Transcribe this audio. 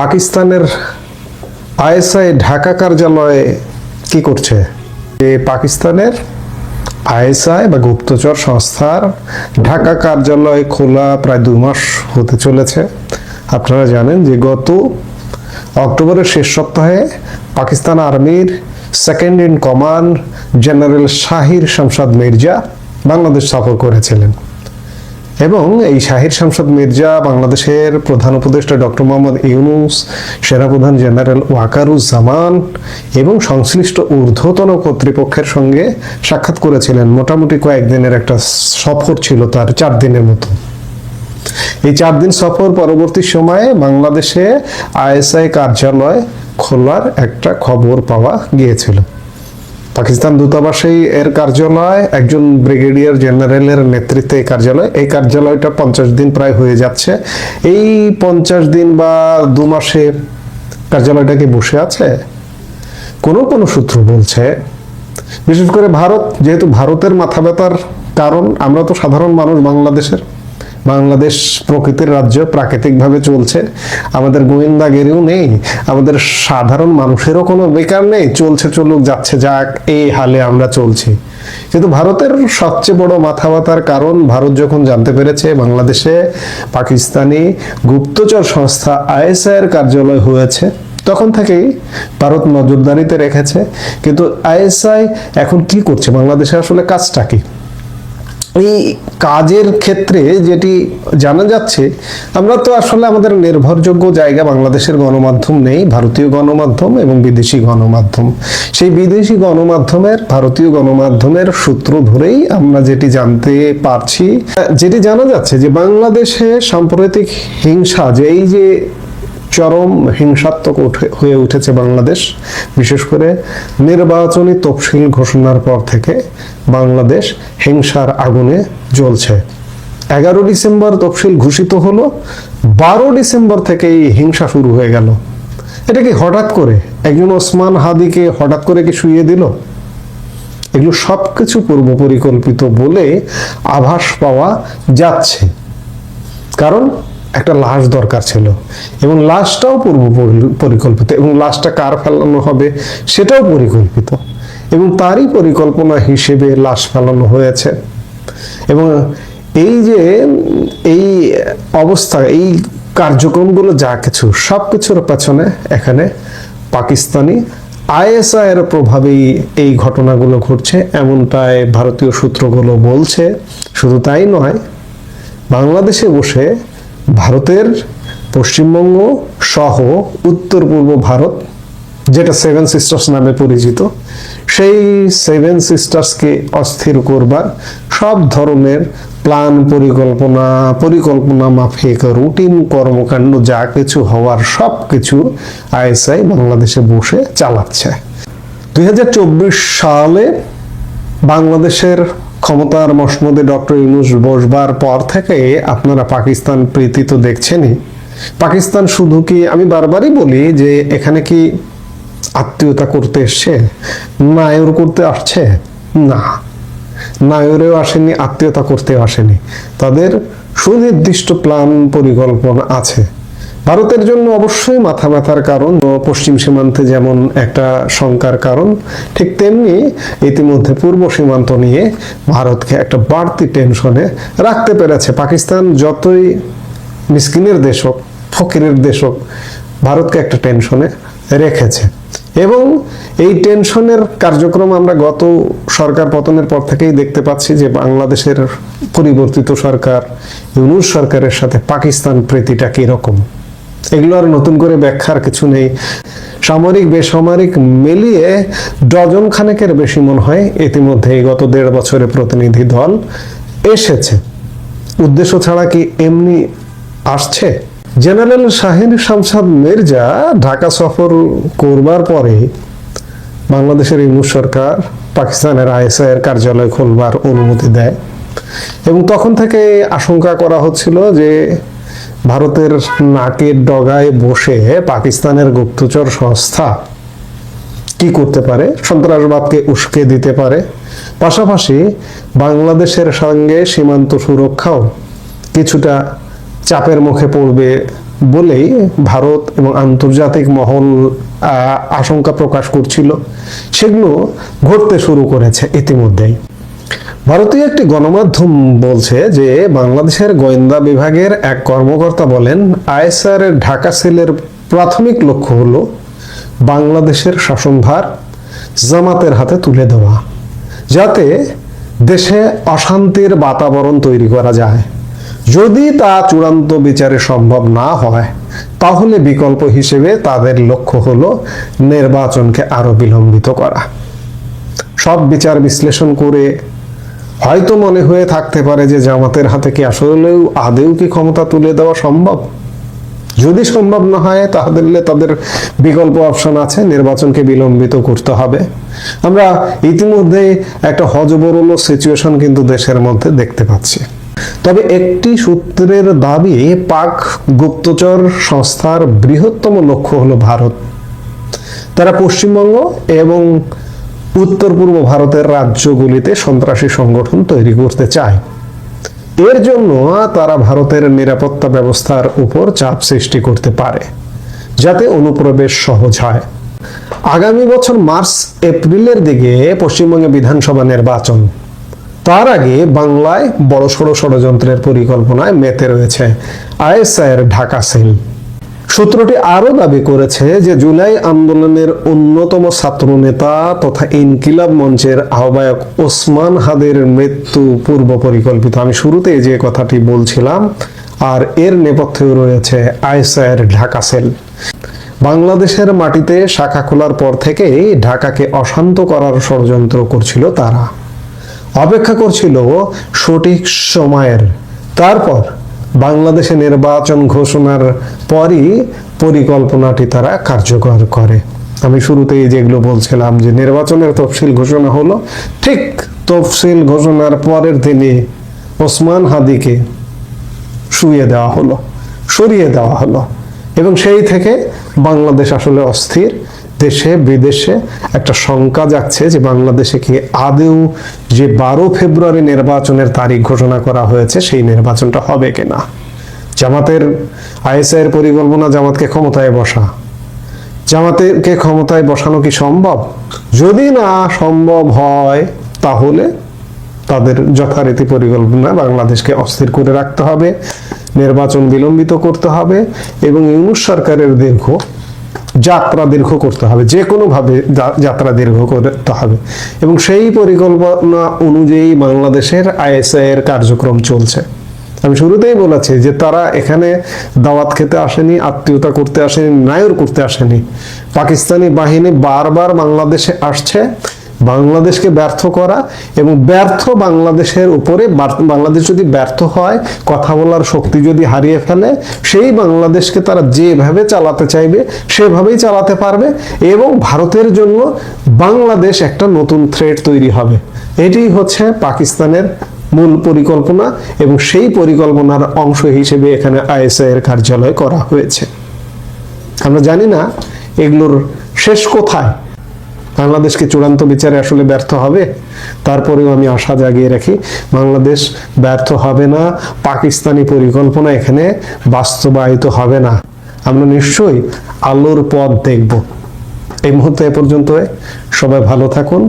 পাকিস্তানের আইএসআই ঢাকা কার্যালয়ে কি করছে? যে পাকিস্তানের আইএসআই বা গুপ্তচর সংস্থার ঢাকা কার্যালয় খোলা প্রায় দুই মাস হতে চলেছে। আপনারা জানেন যে গত অক্টোবরের শেষ সপ্তাহে পাকিস্তান আর্মির second in command general Shahir Shamshad Mirza Bangladesh সফর করেছিলেন। এবং এই শাহির শামসাদ মির্জা বাংলাদেশের প্রধান উপদেষ্টা ডক্টর মোহাম্মদ ইউনুস সেনাপ্রধান জেনারেল ওয়াকারুজ্জামান এবং সংশ্লিষ্ট ঊর্ধ্বতন কর্তৃপক্ষের সঙ্গে সাক্ষাৎ করেছিলেন। মোটামুটি কয়েকদিনের একটা সফর ছিল তার চার দিনের মতো। এই চার দিন সফর পরবর্তী সময়ে বাংলাদেশে আইএসআই কার্যালয় খোলার একটা খবর পাওয়া গিয়েছিল। পাকিস্তান দূতাবাসেই এর কার্যালয়, একজন ব্রিগেডিয়ার জেনারেলের নেতৃত্বে এই কার্যালয়। এই কার্যালয়টা পঞ্চাশ দিন প্রায় হয়ে যাচ্ছে। এই পঞ্চাশ দিন বা দু মাসে কার্যালয়টা কি বসে আছে? কোনো কোনো সূত্র বলছে। বিশেষ করে ভারত, যেহেতু ভারতের মাথা ব্যথার কারণ, আমরা তো সাধারণ মানুষ বাংলাদেশের। বাংলাদেশ প্রকৃতির রাজ্য প্রাকৃতিকভাবে চলছে। আমাদের গোয়েন্দাগিরিও নেই। আমাদের সাধারণ মানুষেরও কোনো বেকার নেই। চলছে চলুক, যাচ্ছে যাক, এই হালে আমরা চলছি। কিন্তু ভারতের সবচেয়ে বড় মাথা কারণ ভারত যখন জানতে পেরেছে, বাংলাদেশে পাকিস্তানি গুপ্তচর সংস্থা আইএসআই এর কার্যালয় হয়েছে, তখন থেকেই ভারত নজরদারিতে রেখেছে। কিন্তু আইএসআই এখন কি করছে? বাংলাদেশে আসলে কাজটা কি? এই কাজের ক্ষেত্রে যেটি জানা যাচ্ছে, আমরা তো আসলে আমাদের নির্ভরযোগ্য জায়গা বাংলাদেশের গণমাধ্যম নেই, ভারতীয় গণমাধ্যম এবং বিদেশি গণমাধ্যম। সেই বিদেশি গণমাধ্যমের, ভারতীয় গণমাধ্যমের সূত্র ধরেই আমরা যেটি জানতে পারছি যেটি জানা যাচ্ছে যে বাংলাদেশে সাম্প্রতিক হিংসা, যে এই যে চরম হিংসাত্মক হয়ে উঠেছে বাংলাদেশ। বিশেষ করে নির্বাচনী তফসিল ঘোষণার পর থেকে বাংলাদেশ হিংসার আগুনে জ্বলছে। এগারো ডিসেম্বর তফসিল ঘোষিত হলো, বারো ডিসেম্বর থেকে এই হিংসা শুরু হয়ে গেল। এটা কি হঠাৎ করে? একজন ওসমান হাদিকে হঠাৎ করে কি শুয়ে দিল? এগুলো সবকিছু পূর্ব পরিকল্পিত বলে আভাস পাওয়া যাচ্ছে। কারণ একটা লাশ দরকার ছিল। এবং লাশটাও পূর্ব পরি- পরিকল্পিত, এবং লাশটা কার ফেলানো হবে সেটাও পরিকল্পিত। এবং তারই পরিকল্পনা হিসেবে লাশ ফেলানো হয়েছে। এবং এই যে, এই অবস্থা, এই কার্যক্রমগুলো যা কিছু, সব কিছুর পেছনে এখানে পাকিস্তানি আইএসআই এর প্রভাবেই এই ঘটনাগুলো ঘটছে, এমনটাই ভারতীয় সূত্রগুলো বলছে। শুধু তাই নয়, বাংলাদেশে বসে ভারতের পশ্চিমবঙ্গ সহ উত্তর পূর্ব ভারত, যেটা সেভেন সিস্টার্স নামে পরিচিত, সেই সেভেন সিস্টার্সকে অস্থির করবার সব ধরনের প্ল্যান পরিকল্পনা পরিকল্পনা মাফিক রুটিন কর্মকাণ্ড, যা কিছু হওয়ার সব কিছু আইএসআই বাংলাদেশে বসে চালাচ্ছে। দুই হাজার চব্বিশ সালে বাংলাদেশের ক্ষমতার মসমদে ডক্টর ইউনুস বসবার পর থেকে আপনারা পাকিস্তান প্রীতি তো দেখছেনই। পাকিস্তান শুধু কি আমি বারবারই বলি যে এখানে কি আত্মীয়তা করতে এসছে? নায়র করতে আসছে? না। নায়রেও আসেনি, আত্মীয়তা করতেও আসেনি। তাদের সুনির্দিষ্ট প্ল্যান পরিকল্পনা আছে। ভারতের জন্য অবশ্যই মাথা ব্যথার কারণ পশ্চিম সীমান্তে যেমন একটা শঙ্কার কারণ, ঠিক তেমনি ইতিমধ্যে পূর্ব সীমান্ত নিয়ে ভারতকে একটা বাড়তি টেনশনে রাখতে পেরেছে পাকিস্তান। যতই মিসকিনের দেশ হোক, ফকিরের দেশ হোক, ভারতকে একটা টেনশনে রেখেছে। এবং এই টেনশনের কার্যক্রম আমরা গত সরকার পতনের পর থেকেই দেখতে পাচ্ছি যে বাংলাদেশের পরিবর্তিত সরকার, ইউনুস সরকারের সাথে পাকিস্তান প্রীতিটা কীরকম। এগুলো আর নতুন করে ব্যাখ্যার কিছু নেই। সামরিক, বেসামরিক মিলিয়ে ডজন খানেকের বেশি মনে হয় ইতিমধ্যে গত দেড় বছরে প্রতিনিধি দল এসেছে। উদ্দেশ্য ছাড়া কি এমনি আসছে? জেনারেল শাহিন শামসাদ মির্জা ঢাকা সফর করবার পরে বাংলাদেশের ইউনুস সরকার পাকিস্তানের আইএসআই এর কার্যালয় খুলবার অনুমতি দেয়। এবং তখন থেকে আশঙ্কা করা হচ্ছিল যে ভারতের নাকের ডগায় বসে পাকিস্তানের গুপ্তচর সংস্থা কি করতে পারে? সন্ত্রাসবাদকে উস্কে দিতে পারে? পাশাপাশি বাংলাদেশের সঙ্গে সীমান্ত সুরক্ষাও কিছুটা চাপের মুখে পড়বে বলেই ভারত এবং আন্তর্জাতিক মহল আশঙ্কা প্রকাশ করছিল। সেগুলো ঘটতে শুরু করেছে ইতিমধ্যেই। ভারতীয় একটি গণমাধ্যম বলছে যে বাংলাদেশের গোয়েন্দা বিভাগের এক কর্মকর্তা বলেন, আইএসআর ঢাকা সেলের প্রাথমিক লক্ষ্য হল বাংলাদেশের শাসনভার জামাতের হাতে তুলে দেওয়া, যাতে দেশে অশান্তির বাতাবরণ তৈরি করা যায়। যদি তা চূড়ান্ত বিচারে সম্ভব না হয়, তাহলে বিকল্প হিসেবে তাদের লক্ষ্য হলো নির্বাচনকে আরও বিলম্বিত করা। সব বিচার বিশ্লেষণ করে হয়তো মনে হয়ে থাকতে পারে যে জামাতের হাতে কি আসলেও আদেও কি ক্ষমতা তুলে দেওয়া সম্ভব? যদি সম্ভব না হয়, তাহলে তাদের বিকল্প অপশন আছে, নির্বাচনকে বিলম্বিত করতে হবে। আমরা ইতিমধ্যে একটা হজবরল সিচুয়েশন কিন্তু দেশের মধ্যে দেখতে পাচ্ছি। তবে একটি সূত্রের দাবি, পাক গুপ্তচর সংস্থার বৃহত্তম লক্ষ্য হলো ভারত। তারা পশ্চিমবঙ্গ এবং উত্তর পূর্ব ভারতের রাজ্যগুলিতে সন্ত্রাসী সংগঠন তৈরি করতে চায়। এর জন্য তারা ভারতের নিরাপত্তা ব্যবস্থার উপর চাপ সৃষ্টি করতে পারে, যাতে অনুপ্রবেশ সহজ হয়। আগামী বছর মার্চ, এপ্রিলের দিকে পশ্চিমবঙ্গে বিধানসভা নির্বাচন। তার আগে বাংলায় বড়সড় ষড়যন্ত্রের পরিকল্পনায় মেতে রয়েছে আইএসআইয়ের ঢাকা সেল। সূত্রটি আরও দাবি করেছে যে জুলাই আন্দোলনের অন্যতম ছাত্র নেতা তথা ইনকিলাব মঞ্চের আহ্বায়ক ওসমান হাদের মৃত্যু পূর্ব পরিকল্পিত। আমি শুরুতে যে কথাটি বলছিলাম, আর এর নেপথ্যে রয়েছে আইএসআইয়ের ঢাকা সেল। বাংলাদেশের মাটিতে শাখা খোলার পর থেকেই ঢাকাকে অশান্ত করার ষড়যন্ত্র করছিল তারা। অপেক্ষা করছিল সঠিক সময়ের। তারপর বাংলাদেশে নির্বাচন ঘোষণার পরই পরিকল্পনাটি তারা কার্যকর করে। আমি শুরুতেই যেগুলো বলছিলাম যে নির্বাচনের তফসিল ঘোষণা হলো, ঠিক তফসিল ঘোষণার পরের দিনে ওসমান হাদিকে শুয়ে দেওয়া হলো, সরিয়ে দেওয়া হলো এবং সেই থেকে বাংলাদেশ আসলে অস্থির। দেশে, বিদেশে একটা শঙ্কা যাচ্ছে যে বাংলাদেশে কি আদেও যে বারো ফেব্রুয়ারি নির্বাচনের তারিখ ঘোষণা করা হয়েছে, সেই নির্বাচনটা হবে কিনা? জামাতের আইএসআই এর পরিকল্পনা জামাতকে ক্ষমতায় বসা। জামাতেরকে ক্ষমতায় বসানো কি সম্ভব? যদি না সম্ভব হয়, তাহলে তাদের যথারীতি পরিকল্পনা বাংলাদেশকে অস্থির করে রাখতে হবে, নির্বাচন বিলম্বিত করতে হবে এবং ইউনুস সরকারের দীর্ঘ যাত্রা দীর্ঘ করতে হবে, যে কোনোভাবে যাত্রা দীর্ঘ করতে হবে। এবং সেই পরিকল্পনা অনুযায়ী বাংলাদেশের আইএসআই এর কার্যক্রম চলছে। আমি শুরুতেই বলেছি যে তারা এখানে দাওয়াত খেতে আসেনি, আত্মীয়তা করতে আসেনি নায়র করতে আসেনি। পাকিস্তানি বাহিনী বারবার বাংলাদেশে আসছে বাংলাদেশকে ব্যর্থ করা এবং ব্যর্থ বাংলাদেশের উপরে বাংলাদেশ যদি ব্যর্থ হয়, কথা বলার শক্তি যদি হারিয়ে ফেলে, সেই বাংলাদেশকে তারা যেভাবে চালাতে চাইবে, সেভাবেই চালাতে পারবে এবং ভারতের জন্য বাংলাদেশ একটা নতুন থ্রেট তৈরি হবে। এটি হচ্ছে পাকিস্তানের মূল পরিকল্পনা এবং সেই পরিকল্পনার অংশ হিসেবে এখানে আইএসআই এর কার্যালয় করা হয়েছে। আমরা জানি না এগুলোর শেষ কোথায় বাংলাদেশকে চূড়ান্ত বিচারে আসলে ব্যর্থ হবে, তারপরেও আমি আশা জাগিয়ে রাখি বাংলাদেশ ব্যর্থ হবে না, পাকিস্তানি পরিকল্পনা এখানে বাস্তবায়িত হবে না। আমরা নিশ্চয়ই আলোর পথ দেখব। এই মুহূর্তে এ পর্যন্ত সবাই ভালো থাকুন।